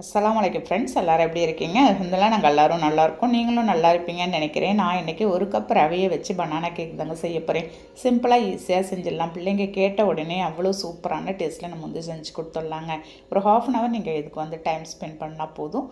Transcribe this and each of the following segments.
அஸ்லாம் அலைக்கும் ஃப்ரெண்ட்ஸ் எல்லோரும் எப்படி இருக்கீங்க? இதெல்லாம் நாங்கள் எல்லோரும் நல்லாயிருக்கோம் நீங்களும் நல்லா இருப்பீங்கன்னு நினைக்கிறேன். நான் இன்றைக்கி ஒரு கப் ரவையை வச்சு பனானா கேக் தாங்க செய்ய போகிறேன் சிம்பிளாக ஈஸியாக செஞ்சிடலாம். பிள்ளைங்க கேட்ட உடனே அவ்வளோ சூப்பரான டேஸ்ட்டில் நம்ம வந்து செஞ்சு கொடுத்துட்லாங்க. ஒரு ஹாஃப் அன் ஹவர் நீங்கள் இதுக்கு வந்து டைம் ஸ்பெண்ட் பண்ணால் போதும்.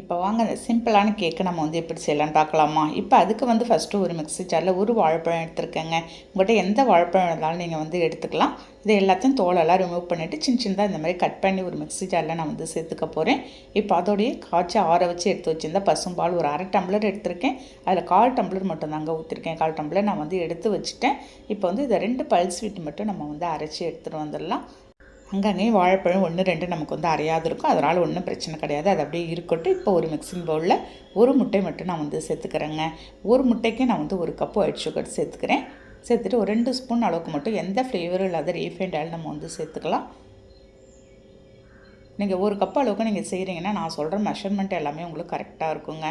இப்போ வாங்க அந்த சிம்பிளான கேக்கு நம்ம வந்து எப்படி செய்யலாம்னு பார்க்கலாமா? இப்போ அதுக்கு வந்து ஃபஸ்ட்டு ஒரு மிக்ஸி ஜாரில் ஒரு வாழைப்பழம் எடுத்துருக்கேங்க. உங்கள்கிட்ட எந்த வாழைப்பழம் இருந்தாலும் நீங்கள் வந்து எடுத்துக்கலாம். இது எல்லாத்தையும் தோலெல்லாம் ரிமூவ் பண்ணிவிட்டு சின்ன சின்னதாக இந்த மாதிரி கட் பண்ணி ஒரு மிக்ஸி ஜாரில் நான் வந்து சேர்த்துக்க போகிறேன் இப்போ அதோடைய காய்ச்சி ஆற வச்சு எடுத்து வச்சுருந்தா பசும்பால் ஒரு அரை டம்ளர் எடுத்திருக்கேன். அதில் கால் டம்ளர் மட்டும் தாங்க ஊற்றிருக்கேன் கால் டம்ளர் நான் வந்து எடுத்து வச்சுட்டேன். இப்போ வந்து இதை ரெண்டு பல் ஸ்வீட் மட்டும் நம்ம வந்து அரைச்சி எடுத்துகிட்டு வந்துடலாம். அங்கங்கே வாழைப்பழம் ஒன்று ரெண்டு நமக்கு வந்து அரையாது இருக்கும். அதனால் ஒன்றும் பிரச்சனை கிடையாது. அது அப்படியே இருக்கட்டும். இப்போ ஒரு மிக்சிங் பவுலில் ஒரு முட்டை மட்டும் நான் வந்து சேர்த்துக்கிறேங்க. ஒரு முட்டைக்கு நான் வந்து ஒரு கப்பு ஒயிட் சுகர் சேர்த்துக்கிறேன். சேர்த்துட்டு ஒரு ரெண்டு ஸ்பூன் அளவுக்கு மட்டும் எந்த ஃப்ளேவரும் இல்லாத ரீஃபைண்ட் ஆயில் நம்ம வந்து சேர்த்துக்கலாம். நீங்கள் ஒரு கப் அளவுக்கு நீங்கள் செய்கிறீங்கன்னா நான் சொல்கிற மெஷர்மெண்ட் எல்லாமே உங்களுக்கு கரெக்டாக இருக்குங்க.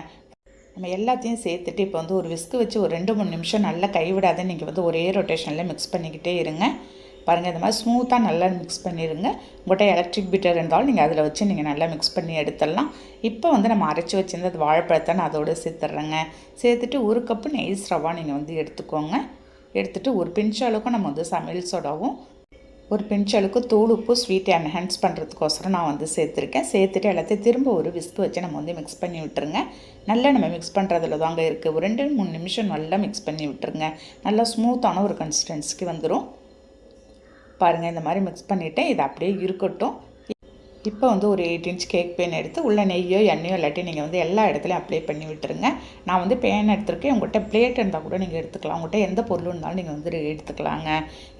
நம்ம எல்லாத்தையும் சேர்த்துட்டு இப்போ வந்து ஒரு விஸ்கு வச்சு ஒரு ரெண்டு மூணு நிமிஷம் நல்லா கைவிடாத நீங்கள் வந்து ஒரே ரொட்டேஷனில் மிக்ஸ் பண்ணிக்கிட்டே இருங்க. பாருங்கள் இந்த மாதிரி ஸ்மூத்தாக நல்லா மிக்ஸ் பண்ணிடுங்க உங்கள்கிட்ட எலக்ட்ரிக் பீட்டர் இருந்தாலும் நீங்கள் அதில் வச்சு நீங்கள் நல்லா மிக்ஸ் பண்ணி எடுத்துடலாம். இப்போ வந்து நம்ம அரைச்சி வச்சுருந்த அது வாழைப்பழத்தை நான் அதோடு சேர்த்துட்றேங்க சேர்த்துட்டு ஒரு கப்பு நெய்ஸ் ரவா நீங்கள் வந்து எடுத்துக்கோங்க. எடுத்துகிட்டு ஒரு பிஞ்ச் அளவுக்கு நம்ம வந்து சமையல் சோடாவும் ஒரு பிஞ்ச் அளவுக்கு தூள் உப்பு ஸ்வீட் என்ஹான்ஸ் பண்ணுறதுக்கோசரம் நான் வந்து சேர்த்துருக்கேன். சேர்த்துட்டு எல்லாத்தையும் திரும்ப ஒரு விஸ்கு வச்சு நம்ம வந்து மிக்ஸ் பண்ணி விட்டுருங்க. நல்லா நம்ம மிக்ஸ் பண்ணுறதுல தாங்க இருக்குது ஒரு ரெண்டு மூணு நிமிஷம் நல்லா மிக்ஸ் பண்ணி விட்டுருங்க. நல்லா ஸ்மூத்தான ஒரு கன்சிஸ்டன்சிக்கு வந்துடும் பாருங்கள் இந்த மாதிரி மிக்ஸ் பண்ணிவிட்டேன் இது அப்படியே இருக்கட்டும். இப்போ வந்து ஒரு எயிட் இன்ச் கேக் பேன் எடுத்து உள்ள நெய்யோ எண்ணெயோ இல்லாட்டி நீங்கள் வந்து எல்லா இடத்துலையும் அப்ளை பண்ணி விட்டுருங்க. நான் வந்து பேன் எடுத்துருக்கேன். உங்கள்கிட்ட பிளேட் இருந்தால் கூட நீங்கள் எடுத்துக்கலாம். உங்கள்கிட்ட எந்த பொருள் இருந்தாலும் நீங்கள் வந்து எடுத்துக்கலாங்க.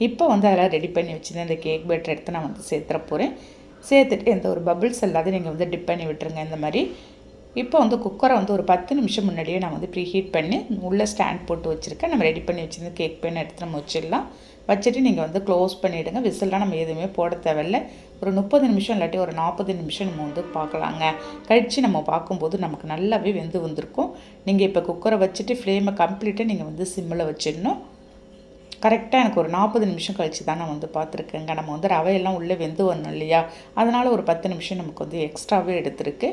இப்போ வந்து அதெல்லாம் ரெடி பண்ணி வச்சுருந்தேன் இந்த கேக் பேட்டர் எடுத்து நான் வந்து சேர்த்துற போகிறேன் சேர்த்துட்டு எந்த ஒரு பபிள்ஸ் இல்லாத நீங்கள் வந்து டிப் பண்ணி விட்டுருங்க. இந்த மாதிரி இப்போ வந்து குக்கரை வந்து ஒரு பத்து நிமிஷம் முன்னாடியே நான் வந்து ப்ரீ ஹீட் பண்ணி உள்ளே ஸ்டாண்ட் போட்டு வச்சுருக்கேன். நம்ம ரெடி பண்ணி வச்சுருந்து கேக் பேன் எடுத்து நம்ம வச்சிடலாம். வச்சுட்டு நீங்கள் வந்து க்ளோஸ் பண்ணிவிடுங்க விசில்லாம் நம்ம எதுவுமே போட தேவையில்ல. ஒரு முப்பது நிமிஷம் இல்லாட்டி ஒரு நாற்பது நிமிஷம் நம்ம வந்து பார்க்கலாங்க. கழித்து நம்ம பார்க்கும்போது நமக்கு நல்லாவே வெந்து வந்திருக்கும். நீங்கள் இப்போ குக்கரை வச்சுட்டு ஃப்ளேமை கம்ப்ளீட்டாக நீங்கள் வந்து சிம்மில் வச்சிடணும். கரெக்டாக எனக்கு ஒரு நாற்பது நிமிஷம் கழித்து தான் நான் வந்து பார்த்துருக்கேங்க. நம்ம வந்து ரவையெல்லாம் உள்ளே வெந்து வரணும் இல்லையா? அதனால் ஒரு பத்து நிமிஷம் நமக்கு வந்து எக்ஸ்ட்ராவே எடுத்துருக்கு.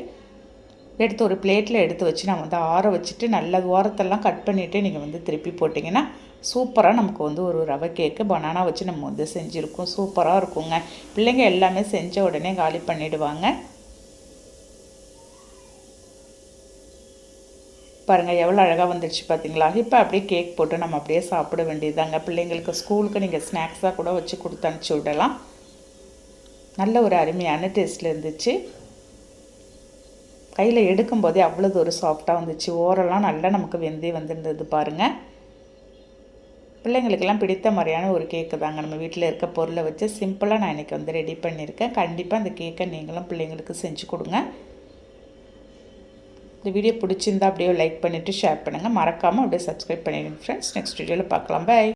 எடுத்து ஒரு பிளேட்டில் எடுத்து வச்சு நான் வந்து ஆற வச்சுட்டு நல்ல ஓரத்தெல்லாம் கட் பண்ணிவிட்டு நீங்கள் வந்து திருப்பி போட்டிங்கன்னா சூப்பராக நமக்கு வந்து ஒரு ரவை கேக்கு பனானா வச்சு நம்ம வந்து செஞ்சுருக்கோம். சூப்பராக இருக்குங்க. பிள்ளைங்க எல்லாமே செஞ்ச உடனே காலி பண்ணிவிடுவாங்க பாருங்கள் எவ்வளோ அழகாக வந்துடுச்சு பார்த்தீங்களா இப்போ அப்படியே கேக் போட்டு நம்ம அப்படியே சாப்பிட வேண்டியதாங்க பிள்ளைங்களுக்கு ஸ்கூலுக்கு நீங்கள் ஸ்நாக்ஸாக கூட வச்சு கொடுத்து அனுப்பிச்சி விடலாம். நல்ல ஒரு அருமையான டேஸ்ட்டில் இருந்துச்சு. கையில் எடுக்கும்போதே அவ்வளோது ஒரு சாஃப்டாக வந்துச்சு. ஓரெல்லாம் நல்லா நமக்கு வெந்தே வந்துருந்தது பாருங்கள் பிள்ளைங்களுக்கெல்லாம் பிடித்த மாதிரியான ஒரு கேக்கு தாங்க. நம்ம வீட்டில் இருக்க பொருளை வச்சு சிம்பிளாக நான் இன்றைக்கி வந்து ரெடி பண்ணியிருக்கேன். கண்டிப்பாக அந்த கேக்கை நீங்களும் பிள்ளைங்களுக்கு செஞ்சு கொடுங்க. இந்த வீடியோ பிடிச்சிருந்தா அப்படியே லைக் பண்ணிவிட்டு ஷேர் பண்ணுங்கள் மறக்காமல் அப்படியே சப்ஸ்கிரைப் பண்ணிடுங்க ஃப்ரெண்ட்ஸ் நெக்ஸ்ட் வீடியோவில் பார்க்கலாம். பாய்